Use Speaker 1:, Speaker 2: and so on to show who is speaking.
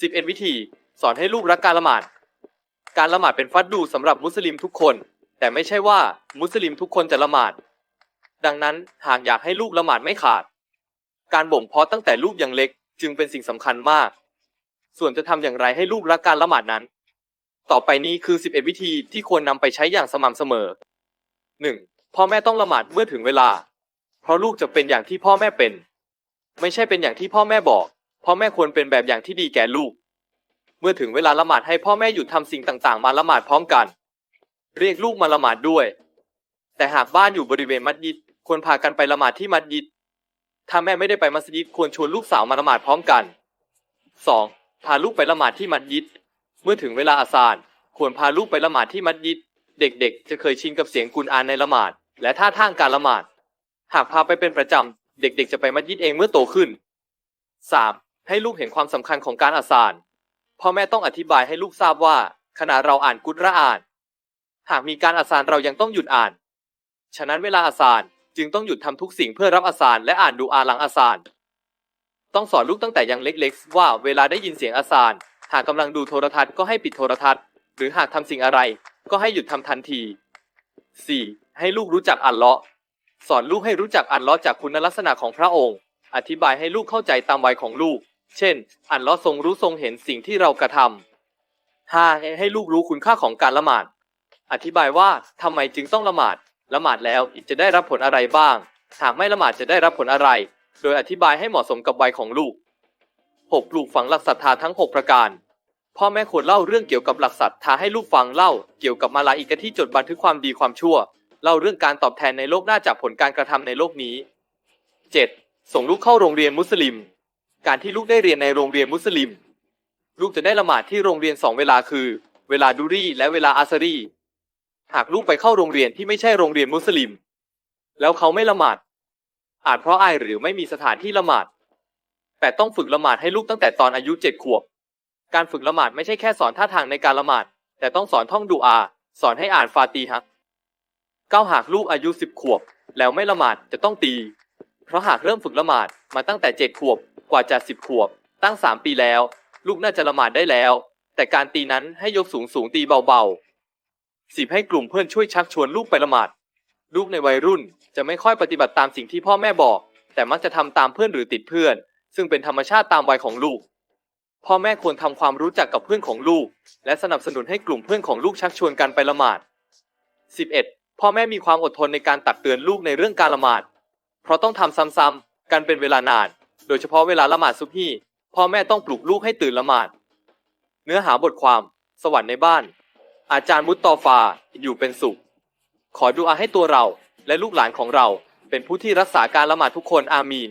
Speaker 1: 11 วิธี สอนให้ลูกรักการละหมาด การละหมาดเป็นฟัดดูสำหรับมุสลิมทุกคน แต่ไม่ใช่ว่ามุสลิมทุกคนจะละหมาด ดังนั้นหากอยากให้ลูกละหมาดไม่ขาด การบ่มเพาะตั้งแต่ลูกยังเล็กจึงเป็นสิ่งสำคัญมาก ส่วนจะทำอย่างไรให้ลูกรักการละหมาดนั้น ต่อไปนี้คือ 11 วิธีที่ควรนำไปใช้อย่างสม่ำเสมอ 1. พ่อแม่ต้องละหมาดเมื่อถึงเวลา เพราะลูกจะเป็นอย่างที่พ่อแม่เป็น ไม่ใช่เป็นอย่างที่พ่อแม่บอก พ่อแม่ควรเป็นแบบอย่างที่ดีแก่ลูก เมื่อถึงเวลาละหมาดให้พ่อแม่หยุดทำสิ่งต่างๆ มาละหมาดพร้อมกัน เรียกลูกมาละหมาดด้วย แต่หากบ้านอยู่บริเวณมัสยิดควรพากันไปละหมาดที่มัสยิด ถ้าแม่ไม่ได้ไปมัสยิดควรชวนลูกสาวมาละหมาดพร้อมกัน 2. พาลูกไปละหมาดที่มัสยิด เมื่อถึงเวลาอาซานควรพาลูกไปละหมาดที่มัสยิด เด็กๆ จะเคยชินกับเสียงกุรอานในละหมาด และท่าทางการละหมาด หากพาไปเป็นประจำ เด็กๆ จะไปมัสยิดเองเมื่อโตขึ้น 3. ให้ลูกเห็นความสำคัญของการอ่าซานพ่อแม่ต้องอธิบายให้ลูกทราบว่าขณะเราอ่านกุรอาน หากมีการอ่าซานเรายังต้องหยุดอ่าน ฉะนั้นเวลาอ่าซานจึงต้องหยุดทำทุกสิ่งเพื่อรับอาซานและอ่านดูอาหลังอ่าซานต้องสอนลูกตั้งแต่ยังเล็กๆ ว่าเวลาได้ยินเสียงอาซานหากกำลังดูโทรทัศน์ก็ให้ปิดโทรทัศน์ หรือหากทำสิ่งอะไร ก็ให้หยุดทำทันที 4. ให้ลูกรู้จักอัลเลาะห์สอนลูกให้รู้จักอัลเลาะห์จากคุณลักษณะของพระองค์ อธิบายให้ลูกเข้าใจตามวัยของลูก เช่น อัลเลาะห์ทรงรู้ทรงเห็นสิ่งที่เรากระทำ 5. ให้ลูกรู้คุณค่าของการละหมาด อธิบายว่าทำไมจึงต้องละหมาด ละหมาดแล้วจะได้รับผลอะไรบ้าง หากไม่ละหมาดจะได้รับผลอะไร โดยอธิบายให้เหมาะสมกับวัยของลูก 6. ปลูกฝังหลักศรัทธาทั้ง 6 ประการพ่อแม่ควรเล่าเรื่องเกี่ยวกับหลักศรัทธาให้ลูกฟังเล่า เกี่ยวกับมาลาอิกะที่จดบันทึกความดีความชั่ว เล่าเรื่องการตอบแทนในโลกหน้าจากผลการกระทำในโลกนี้ 7. ส่งลูกเข้าโรงเรียนมุสลิม การที่ลูกได้เรียนในโรงเรียนมุสลิม ลูกจะได้ละหมาดที่โรงเรียนสองเวลาคือ เวลาดูรี่และเวลาอาซารี หากลูกไปเข้าโรงเรียนที่ไม่ใช่โรงเรียนมุสลิม แล้วเขาไม่ละหมาด อาจเพราะอายหรือไม่มีสถานที่ละหมาด แต่ต้องฝึกละหมาดให้ลูกตั้งแต่ตอนอายุเจ็ดขวบ การฝึกละหมาดไม่ใช่แค่สอนท่าทางในการละหมาด แต่ต้องสอนท่องดูอา สอนให้อ่านฟาตีฮะก้าวหากลูกอายุสิบขวบ แล้วไม่ละหมาดจะต้องตี เพราะหากเริ่มฝึกละหมาดมาตั้งแต่เจ็ดขวบกว่าจะสิบขวบ ตั้งสามปีแล้ว ลูกน่าจะละหมาดได้แล้ว แต่การตีนั้นให้ยกสูงสูงตีเบาๆสิบให้กลุ่มเพื่อนช่วยชักชวนลูกไปละหมาด ลูกในวัยรุ่นจะไม่ค่อยปฏิบัติตามสิ่งที่พ่อแม่บอก แต่มักจะทำตามเพื่อนหรือติดเพื่อน ซึ่งเป็นธรรมชาติตามวัยของลูก พ่อแม่ควรทำความรู้จักกับเพื่อนของลูก และสนับสนุนให้กลุ่มเพื่อนของลูกชักชวนกันไปละหมาด 11. พ่อแม่มีความอดทนในการตักเตือนลูกในเรื่องการละหมาด เพราะต้องทำซ้ำๆกันเป็นเวลานาน โดยเฉพาะเวลาละหมาดซุบฮีพ่อแม่ต้องปลุกลูกให้ตื่นละหมาด เนื้อหาบทความ สวรรค์ในบ้าน อาจารย์มุตตอฟาอยู่เป็นสุข ขอดูอาให้ตัวเราและลูกหลานของเรา เป็นผู้ที่รักษาการละหมาดทุกคนอามีน